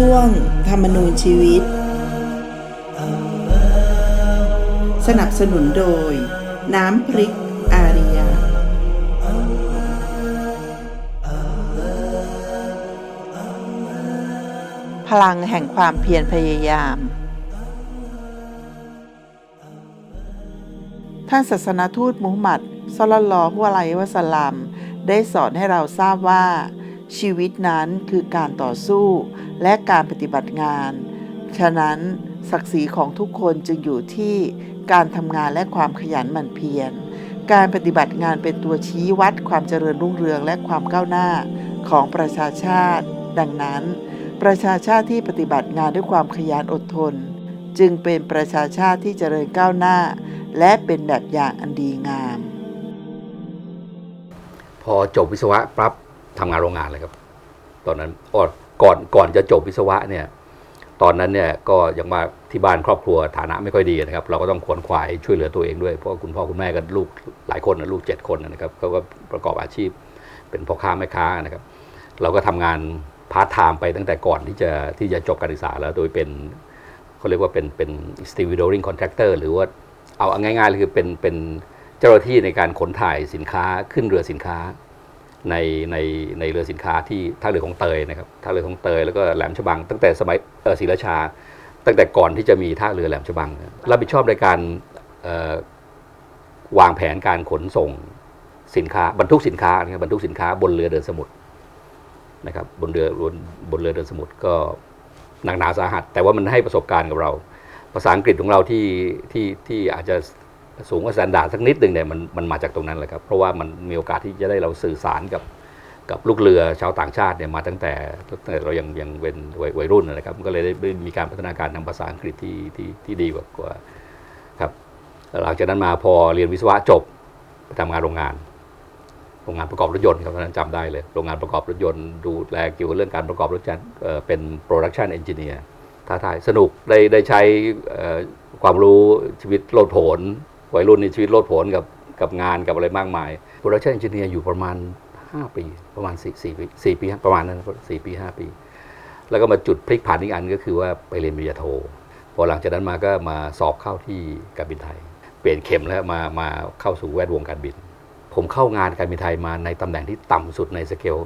ช่วงธรรมนูญชีวิต สนับสนุนโดย น้ำพริกอาริยา พลังแห่งความเพียรพยายาม ท่านศาสนาทูตมุฮัมมัดศ็อลลัลอฮุอะลัยวะสลลัมได้สอนให้เราทราบว่า ชีวิตนั้นคือการต่อสู้และการปฏิบัติงาน ฉะนั้นศักดิ์ศรีของทุกคนจึงอยู่ที่การทำงานและความขยันหมั่นเพียร การปฏิบัติงานเป็นตัวชี้วัดความเจริญรุ่งเรืองและความก้าวหน้าของประชาชาติ ดังนั้น ประชาชาติที่ปฏิบัติงานด้วยความขยันอดทน จึงเป็นประชาชาติที่เจริญก้าวหน้า และเป็นแบบอย่างอันดีงาม พอจบวิศวะปั๊บ ทำงานโรงงานเลยครับ ตอนนั้นก่อนก่อนก่อนจะจบวิศวะเนี่ย ตอนนั้นเนี่ยก็ยังมาที่บ้านครอบครัวฐานะไม่ค่อยดีนะครับ เราก็ต้องขวนขวายช่วยเหลือตัวเองด้วยเพราะคุณพ่อคุณแม่กับลูกหลายคนนะลูกเจ็ดคนนะครับเขาก็ประกอบอาชีพ เป็นพ่อค้าแม่ค้านะครับ เราก็ทำงานพาร์ทไทม์ไปตั้งแต่ก่อนที่จะที่จะจบการศึกษาแล้วโดยเป็นเขาเรียกว่าเป็นเป็น stevedoring contractor หรือว่าเอาง่ายๆเลยคือเป็นเป็นเจ้าหน้าที่ในการขนถ่ายสินค้าขึ้นเรือสินค้า ในในในเรือสินค้าที่ท่าเรือของเตยนะครับท่าเรือของเตยแล้วก็แหลมฉบัง ตั้งแต่สมัยศรีราชา ตั้งแต่ก่อนที่จะมีท่าเรือแหลมฉบังรับผิดชอบในการวางแผนการขนส่งสินค้าบรรทุกสินค้านะครับบรรทุกสินค้าบนเรือเดินสมุทรนะครับบนเรือบนบนเรือเดินสมุทรก็หนักหนาสาหัส แต่ว่ามันให้ประสบการณ์กับเรา ภาษาอังกฤษของเราที่ที่ที่อาจจะ สูงกว่าสแตนดาร์ดสักนิดหนึ่งเนี่ยมันมันมาจากตรงนั้นแหละครับ เพราะว่ามันมีโอกาสที่จะได้เราสื่อสารกับกับลูกเรือชาวต่างชาติเนี่ยมาตั้งแต่ตั้งแต่เรายังยังเป็นวัยวัยรุ่นนะครับก็เลยได้มีการพัฒนาการทางภาษาอังกฤษที่ที่ที่ดีกว่ากว่าครับหลังจากนั้นมาพอเรียนวิศวะจบไปทำงานโรงงาน โรงงานประกอบรถยนต์ครับตอนนั้นจำได้เลย โรงงานประกอบรถยนต์ดูแลเกี่ยวกับเรื่องการประกอบรถยนต์เอ่อเป็น production engineer ท้าทายสนุกได้ได้ใช้ความรู้ชีวิตโลดโผน วัยรุ่นในชีวิตโลดโผนกับกับงานกับอะไรมากมาย production engineer อยู่ประมาณ 5 ปี ประมาณ4 4ปี4ปีประมาณนั้น4ปี 5 ปี แล้วก็มาจุดพลิกผันอีกอันก็คือว่าไปเรียนปริญญาโทพอหลังจากนั้นมาก็มาสอบเข้าที่การบินไทย เปลี่ยนเข็มแล้วมามาเข้าสู่แวดวงการบิน ผมเข้างานการบินไทยมาในตำแหน่งที่ต่ำสุดในสเกล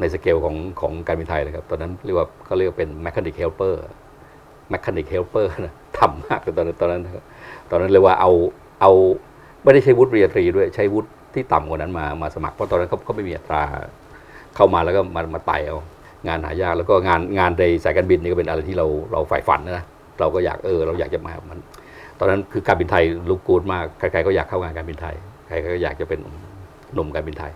ในสเกลของของการบินไทยเลยครับ ตอนนั้นเรียกว่าเขาเรียกว่าเป็น mechanic helper mechanic helper นะ ต่ำมากตอนนั้นตอนนั้น ตอนนั้นเรียกว่าเอา เอาไม่ได้ใช้วุฒิปริญญาตรีด้วยใช้วุฒิที่ต่ำกว่านั้นมามาสมัครเพราะตอนนั้นเขาเขาไม่มีอัตราเข้ามาแล้วก็มามาไต่เอางานหายากแล้วก็งานงานในสายการบินนี่ก็เป็นอะไรที่เราเราใฝ่ฝันนะเราก็อยากเออเราอยากจะมามัน ตอนนั้นคือการบินไทยลุกกูดมากใครๆก็อยากเข้างานการบินไทยใครๆก็อยากจะเป็นหนุ่มการบินไทย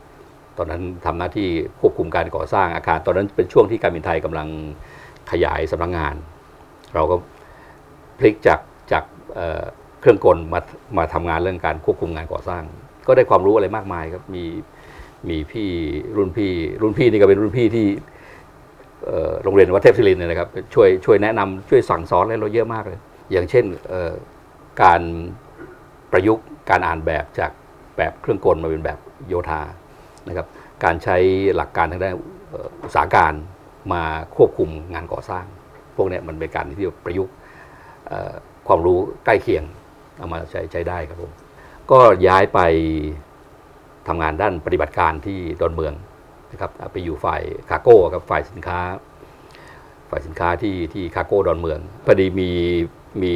ตอนนั้นทำหน้าที่ควบคุมการก่อสร้างอาคาร ตอนนั้นเป็นช่วงที่การบินไทยกำลังขยายสำนักงาน เราก็พลิกจากจาก เครื่องกลมามาทำงานเรื่องการควบคุมงานก่อสร้าง ก็ได้ความรู้อะไรมากมายครับมีมีพี่รุ่นพี่ รุ่นพี่นี่ก็เป็นรุ่นพี่ที่โรงเรียนวัดเทพศิรินทร์เนยนะครับช่วยช่วยแนะนำช่วยสั่งสอนอะไรเราเยอะมากเลย อย่างเช่นการประยุกต์การอ่านแบบจากแบบเครื่องกลมาเป็นแบบโยธานะครับการใช้หลักการทางด้านอุตสาหการมาควบคุมงานก่อสร้าง พวกนี้มันเป็นการที่ประยุกต์ความรู้ใกล้เคียง เอามาใช้ใช้ได้ครับผมก็ย้ายไปทำงานด้านปฏิบัติการที่ดอนเมืองนะครับไปอยู่ฝ่ายคาร์โก้ครับฝ่ายสินค้า ฝ่ายสินค้าที่ที่คาร์โก้ดอนเมืองพอดีมีมี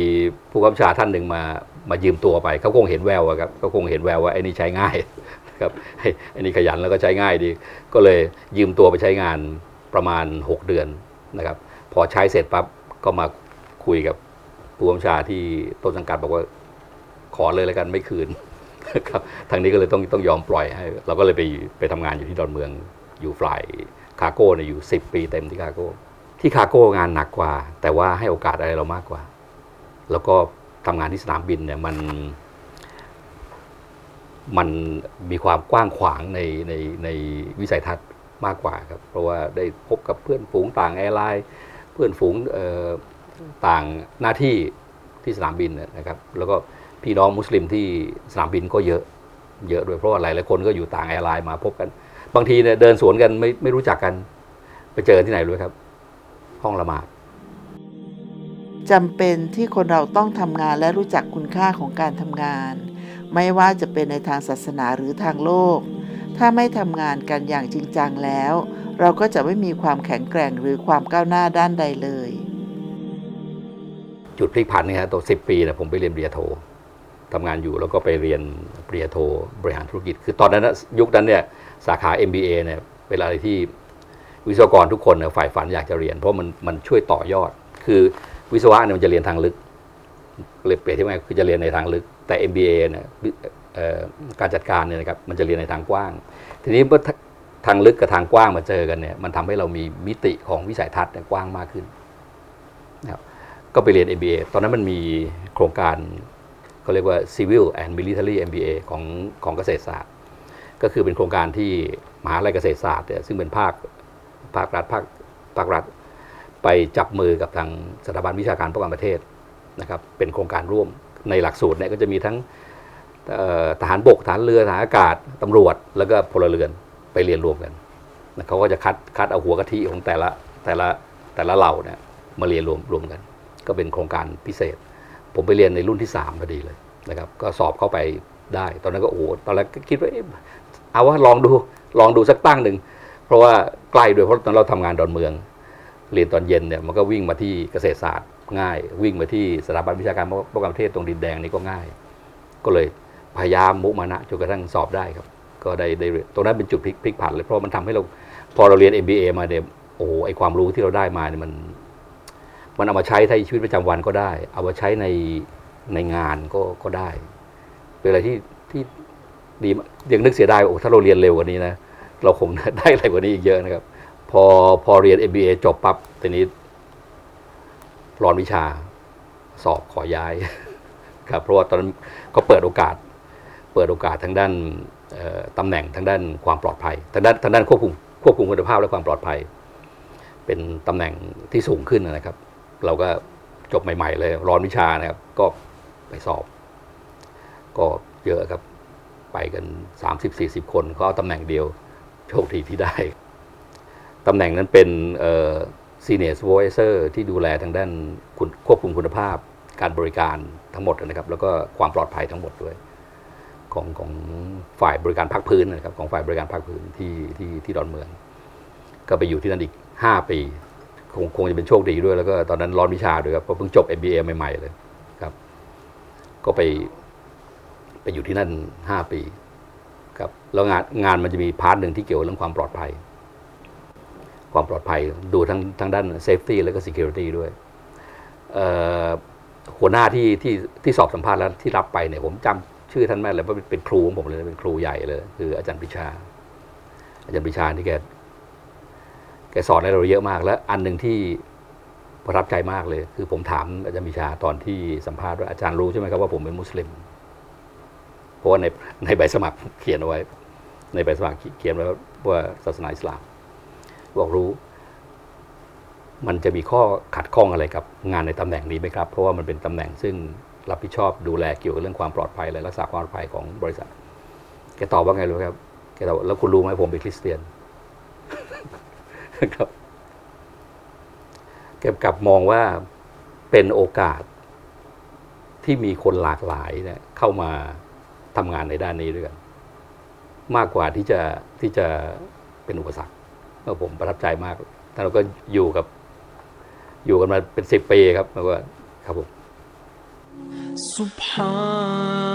ผู้กำกับชาท่านหนึ่งมามายืมตัวไปเขาคงเห็นแววอะครับเขาคงเห็นแววว่าไอ้นี่ใช้ง่ายนะครับไอ้ไอ้นี่ขยันแล้วก็ใช้ง่ายดี ก็เลยยืมตัวไปใช้งานประมาณ 6 เดือนนะครับ พอใช้เสร็จปั๊บก็มาคุยกับผู้กำกับชาที่ต้นสังกัดบอกว่า ขอเลยแล้วกันไม่คืนครับทางนี้ก็เลยต้องต้องยอมปล่อยให้เราก็เลยไปไปทำงานอยู่ที่ดอนเมืองอยู่ฝ่ายคาร์โก้เนี่ยอยู่ 10 ปีเต็มที่คาร์โก้ ที่คาร์โก้งานหนักกว่า แต่ว่าให้โอกาสอะไรเรามากกว่า แล้วก็ทำงานที่สนามบินเนี่ยมันมันมีความกว้างขวางในในในวิสัยทัศน์มากกว่าครับ เพราะว่าได้พบกับเพื่อนฝูงต่างแอร์ไลน์เพื่อนฝูงเอ่อต่างหน้าที่ ที่สนามบินนะครับ แล้วก็พี่น้องมุสลิมที่สนามบินก็เยอะเยอะด้วยเพราะว่าหลายหลายๆคนก็อยู่ต่างแอร์ไลน์มาพบกัน บางทีเนี่ยเดินสวนกันไม่ไม่รู้จักกัน ไปเจอที่ไหนรู้ครับ ห้องละหมาดจำเป็นที่คนเราต้องทำงานและรู้จักคุณค่าของการทำงาน ไม่ว่าจะเป็นในทางศาสนาหรือทางโลก ถ้าไม่ทำงานกันอย่างจริงจังแล้ว เราก็จะไม่มีความแข็งแกร่งหรือความก้าวหน้าด้านใดเลย จุดพลิกผันเนี่ยฮะตัวสิปีนะผมไปเรียนปริญญาโททำงานอยู่แล้วก็ไปเรียนปริญญาโทบริหารธุรกิจ คือตอนนั้นยุคนั้นเนี่ยสาขา MBA เนี่ยเป็นอะไรที่วิศวกรทุกคนเนี่ยฝ่ายฝันอยากจะเรียน เพราะมันมันช่วยต่อยอด คือวิศวะเนี่ยมันจะเรียนทางลึกเลยเปรียบเทียบง่ายคือจะเรียนในทางลึก แต่ MBA เนี่ยการจัดการเนี่ยนะครับมันจะเรียนในทางกว้าง ทีนี้เมื่อทางลึกกับทางกว้างมาเจอกันเนี่ยมันทำให้เรามีมิติของวิสัยทัศน์กว้างมากขึ้นนะครับ ก็ไปเรียน MBA ตอนนั้นมันมีโครงการเขาเรียกว่า Civil and Military MBA ของของเกษตรศาสตร์ ก็คือเป็นโครงการที่มหาลัยเกษตรศาสตร์เนี่ยซึ่งเป็นภาคภาครัฐภาคภาครัฐ ไปจับมือกับทางสถาบันวิชาการป้องกันประเทศนะครับเป็นโครงการร่วมในหลักสูตรเนี่ยก็จะมีทั้งทหารบกทหารเรือทหารอากาศตำรวจ แล้วก็พลเรือนไปเรียนรวมกันเขาก็จะคัดคัดเอาหัวกะทิของแต่ละแต่ละแต่ละเหล่าเนี่ยมาเรียนรวมรวมกัน ก็เป็นโครงการพิเศษ ผมไปเรียนในรุ่นที่สามพอดีเลยนะครับ ก็สอบเข้าไปได้ ตอนนั้นก็โอ้โหตอนแรกก็คิดว่าเอ๊ะเอาว่าลองดูลองดูสักตั้งหนึ่งเพราะว่าใกล้ด้วยเพราะตอนเราทำงานดอนเมือง เรียนตอนเย็นเนี่ยมันก็วิ่งมาที่เกษตรศาสตร์ง่าย วิ่งมาที่สถาบันวิชาการป้องกันประเทศตรงดินแดงนี่ก็ง่าย ก็เลยพยายามมุมานะจนกระทั่งสอบได้ครับ ก็ได้ได้ตรงนั้นเป็นจุดพลิกพลิกผันเลยเพราะมันทำให้เราพอเราเรียน MBA มาเนี่ยโอ้โหไอความรู้ที่เราได้มาเนี่ยมัน มันเอามาใช้ในชีวิตประจำวันก็ได้ เอามาใช้ในในงานก็ก็ได้ เป็นอะไรที่ที่ดียังนึกเสียดายโอ้ถ้าเราเรียนเร็วกว่านี้นะเราคงได้อะไรกว่านี้อีกเยอะนะครับ พอพอเรียน MBA จบปั๊บทีนี้รอนวิชาสอบขอย้าย ครับ เพราะว่าตอนนั้นก็เปิดโอกาส เปิดโอกาสทางด้านตำแหน่งทางด้านความปลอดภัย ทางด้านทางด้านควบคุมควบคุมคุณภาพและความปลอดภัย เป็นตำแหน่งที่สูงขึ้นนะครับ เราก็จบใหม่ ๆ เลยร้อนวิชานะครับ ก็ไปสอบ ก็เยอะครับ ไปกัน 30-40 คนก็เอาตำแหน่งเดียว โชคดีที่ได้ ตำแหน่งนั้นเป็นเอ่อ senior supervisor ที่ดูแลทางด้านคุณควบคุมคุณภาพ การบริการทั้งหมดนะครับ แล้วก็ความปลอดภัยทั้งหมดด้วยของของฝ่ายบริการภาคพื้นนะครับ ของฝ่ายบริการภาคพื้นที่ที่ที่ดอนเมือง ก็ไปอยู่ที่นั่นอีก 5 ปี คงคงจะเป็นโชคดีด้วยแล้วก็ตอนนั้นร้อนวิชาด้วยครับเพราะเพิ่งจบ MBA ใหม่ ๆ เลยครับ ก็ไป ไปอยู่ที่นั่น 5 ปีครับแล้วงานงานมันจะมีพาร์ทหนึ่งที่เกี่ยวเรื่องความปลอดภัย ความปลอดภัยดูทั้งทั้งด้านเซฟตี้แล้วก็ security ด้วยหัวหน้าที่ที่ที่สอบสัมภาษณ์แล้วที่รับไปเนี่ยผมจำชื่อท่านแม่เลยเพราะเป็นครูของผมเลยเป็นครูใหญ่เลย คืออาจารย์ปรีชา อาจารย์ปรีชาที่แก แกสอนให้เราเยอะมาก แล้วอันหนึ่งที่ประทับใจมากเลย คือผมถามอาจารย์ปรีชาตอนที่สัมภาษณ์ว่าอาจารย์รู้ใช่ไหมครับว่าผมเป็นมุสลิม เพราะว่าในในใบสมัครเขียนเอาไว้ ในใบสมัครเขียนไว้ว่าศาสนาอิสลามบอกรู้ มันจะมีข้อขัดข้องอะไรกับงานในตำแหน่งนี้ไหมครับ เพราะว่ามันเป็นตำแหน่งซึ่งรับผิดชอบดูแลเกี่ยวกับเรื่องความปลอดภัยและรักษาความปลอดภัยของบริษัท แกตอบว่าไงรู้ไหมครับ แกตอบว่าแล้วคุณรู้ไหมผมเป็นคริสเตียน ครับ แกกลับมองว่าเป็นโอกาสที่มีคนหลากหลายเนี่ยเข้ามาทำงานในด้านนี้ด้วยกัน มากกว่าที่จะที่จะเป็นอุปสรรค ก็ผมประทับใจมากท่านเราก็อยู่กับ อยู่กันมาเป็นสิบปีครับแล้วก็ครับผม سبحان